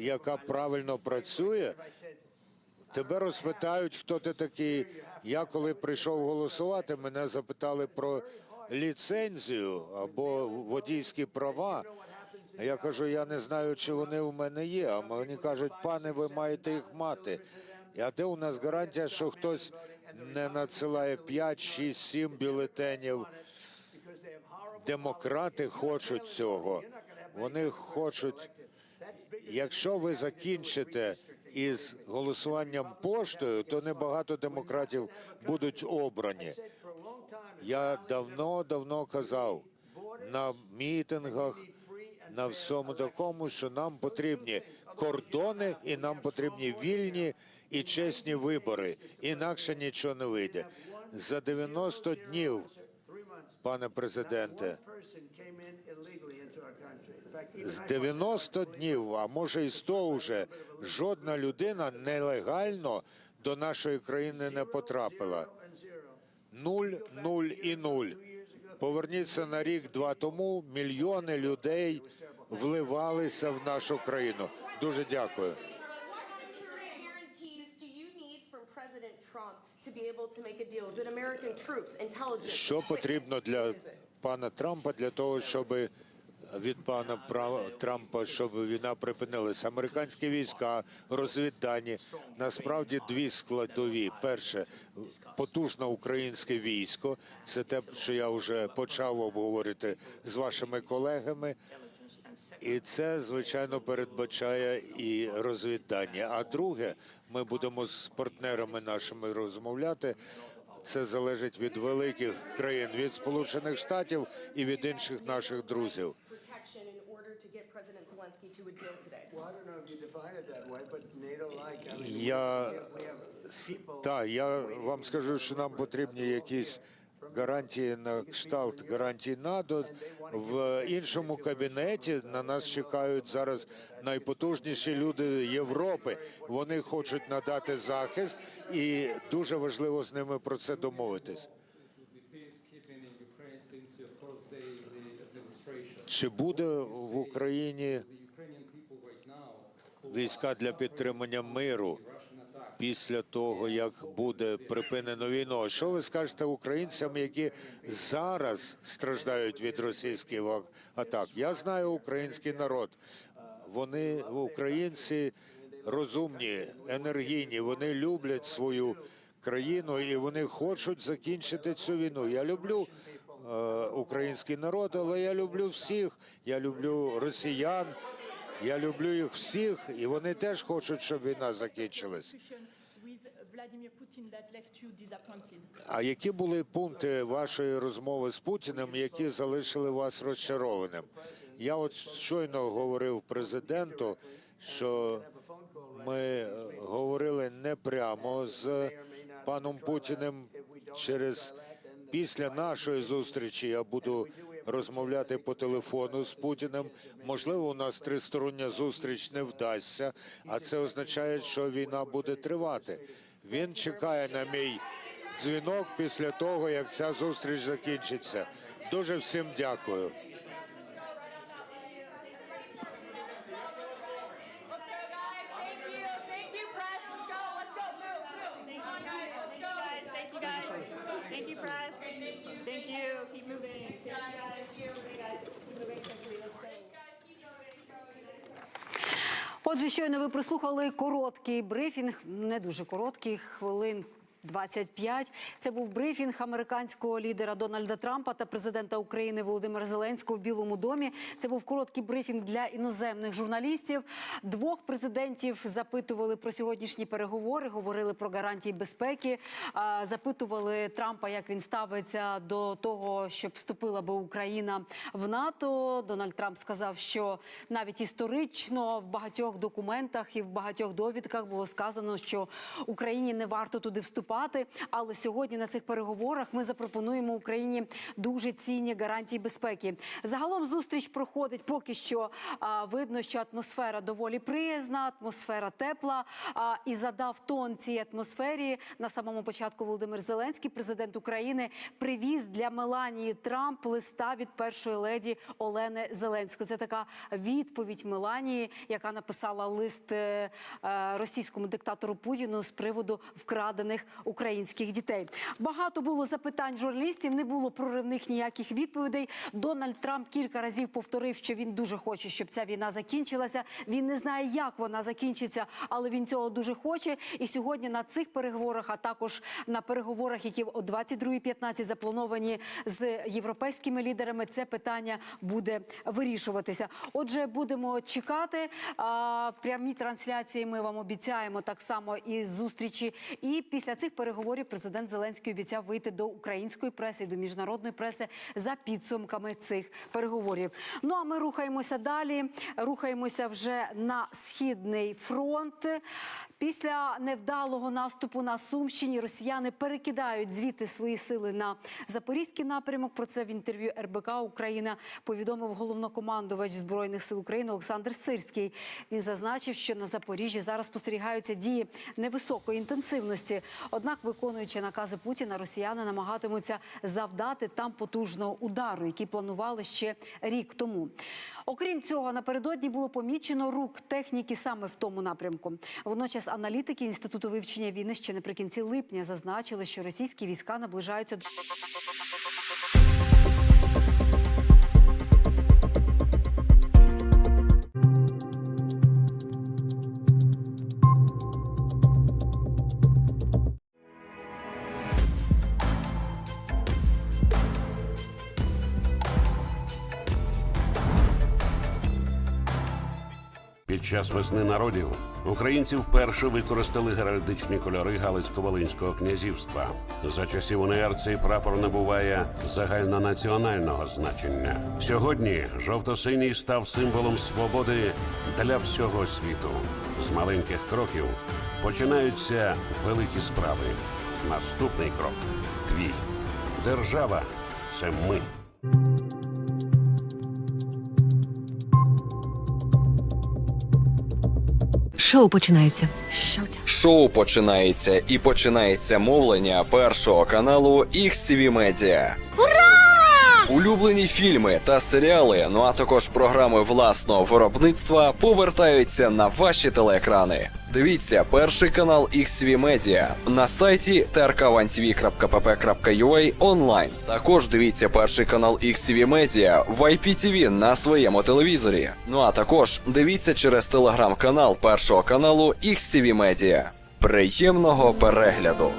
яка правильно працює, тебе розпитають, хто ти такий. Я коли прийшов голосувати, мене запитали про ліцензію або водійські права. Я кажу, я не знаю, чи вони у мене є. А мені кажуть, пане, ви маєте їх мати. А де у нас гарантія, що хтось не надсилає 5, 6, 7 бюлетенів? Демократи хочуть цього. Вони хочуть, якщо ви закінчите із голосуванням поштою, то небагато демократів будуть обрані. Я давно-давно казав на мітингах, на всьому такому, що нам потрібні кордони і нам потрібні вільні і чесні вибори. Інакше нічого не вийде. За 90 днів, пане президенте, з 90 днів, а може і 100 вже, жодна людина нелегально до нашої країни не потрапила. Нуль, нуль і нуль. Поверніться на рік-два тому. Мільйони людей вливалися в нашу країну. Дуже дякую. Що потрібно для пана Трампа для того, щоб від пана Трампа, щоб війна припинилася? Американські війська, розвіддані насправді дві складові. Перше потужне українське військо. Це те, що я вже почав обговорити з вашими колегами. І це звичайно передбачає і розвіддання. А друге, ми будемо з партнерами нашими розмовляти. Це залежить від великих країн, від Сполучених Штатів і від інших наших друзів. Я так, я вам скажу, що нам потрібні якісь гарантії на кшталт гарантій НАТО. В іншому кабінеті на нас чекають зараз найпотужніші люди Європи. Вони хочуть надати захист, і дуже важливо з ними про це домовитись. Чи буде в Україні війська для підтримання миру? Після того, як буде припинено війну. Що ви скажете українцям, які зараз страждають від російських атак? Я знаю український народ. Вони українці розумні, енергійні. Вони люблять свою країну і вони хочуть закінчити цю війну. Я люблю е, український народ, але я люблю всіх. Я люблю росіян. Я люблю їх всіх, і вони теж хочуть, щоб війна закінчилась. А які були пункти вашої розмови з Путіним, які залишили вас розчарованим? Я от щойно говорив президенту, що ми е, говорили не прямо з паном Путіним через після нашої зустрічі. Я буду розмовляти по телефону з Путіним. Можливо, у нас тристороння зустріч не вдасться, а це означає, що війна буде тривати. Він чекає на мій дзвінок після того, як ця зустріч закінчиться. Дуже всім дякую. Отже, щойно ви прислухали короткий брифінг, не дуже короткий, хвилин 25. Це був брифінг американського лідера Дональда Трампа та президента України Володимира Зеленського в Білому домі. Це був короткий брифінг для іноземних журналістів. Двох президентів запитували про сьогоднішні переговори, говорили про гарантії безпеки, запитували Трампа, як він ставиться до того, щоб вступила би Україна в НАТО. Дональд Трамп сказав, що навіть історично в багатьох документах і в багатьох довідках було сказано, що Україні не варто туди вступати. Вступати. Але сьогодні на цих переговорах ми запропонуємо Україні дуже цінні гарантії безпеки. Загалом зустріч проходить поки що. Видно, що атмосфера доволі приязна, атмосфера тепла. А, і задав тон цій атмосфері на самому початку Володимир Зеленський, президент України, привіз для Меланії Трамп листа від першої леді Олени Зеленської. Це така відповідь Меланії, яка написала лист е, е, російському диктатору Путіну з приводу вкрадених українських дітей. Багато було запитань журналістів, не було проривних ніяких відповідей. Дональд Трамп кілька разів повторив, що він дуже хоче, щоб ця війна закінчилася. Він не знає, як вона закінчиться, але він цього дуже хоче. І сьогодні на цих переговорах, а також на переговорах, які о 22.15 заплановані з європейськими лідерами, це питання буде вирішуватися. Отже, будемо чекати. Прямі трансляції ми вам обіцяємо так само і зустрічі. І після цих переговорів президент Зеленський обіцяв вийти до української преси і до міжнародної преси за підсумками цих переговорів. Ну а ми рухаємося далі. Рухаємося вже на східний фронт. Після невдалого наступу на Сумщині росіяни перекидають звідти свої сили на запорізький напрямок. Про це в інтерв'ю РБК Україна повідомив головнокомандувач збройних сил України Олександр Сирський. Він зазначив, що на Запоріжжі зараз спостерігаються дії невисокої інтенсивності. Однак, виконуючи накази Путіна, росіяни намагатимуться завдати там потужного удару, який планували ще рік тому. Окрім цього, напередодні було помічено рук техніки саме в тому напрямку. Водночас аналітики інституту вивчення війни ще наприкінці липня зазначили, що російські війська наближаються до. Під час весни народів українці вперше використали геральдичні кольори Галицько-Волинського князівства. За часів УНР цей прапор набуває загальнонаціонального значення. Сьогодні жовто-синій став символом свободи для всього світу. З маленьких кроків починаються великі справи. Наступний крок твій. Держава це ми. Шоу починається. Шоу починається і починається мовлення першого каналу XCV Media. Ура! Улюблені фільми та серіали, ну а також програми власного виробництва повертаються на ваші телеекрани. Дивіться перший канал XCV Media на сайті trk1tv.pp.ua онлайн. Також дивіться перший канал XCV Media в IPTV на своєму телевізорі. Ну а також дивіться через телеграм-канал першого каналу XCV Media. Приємного перегляду!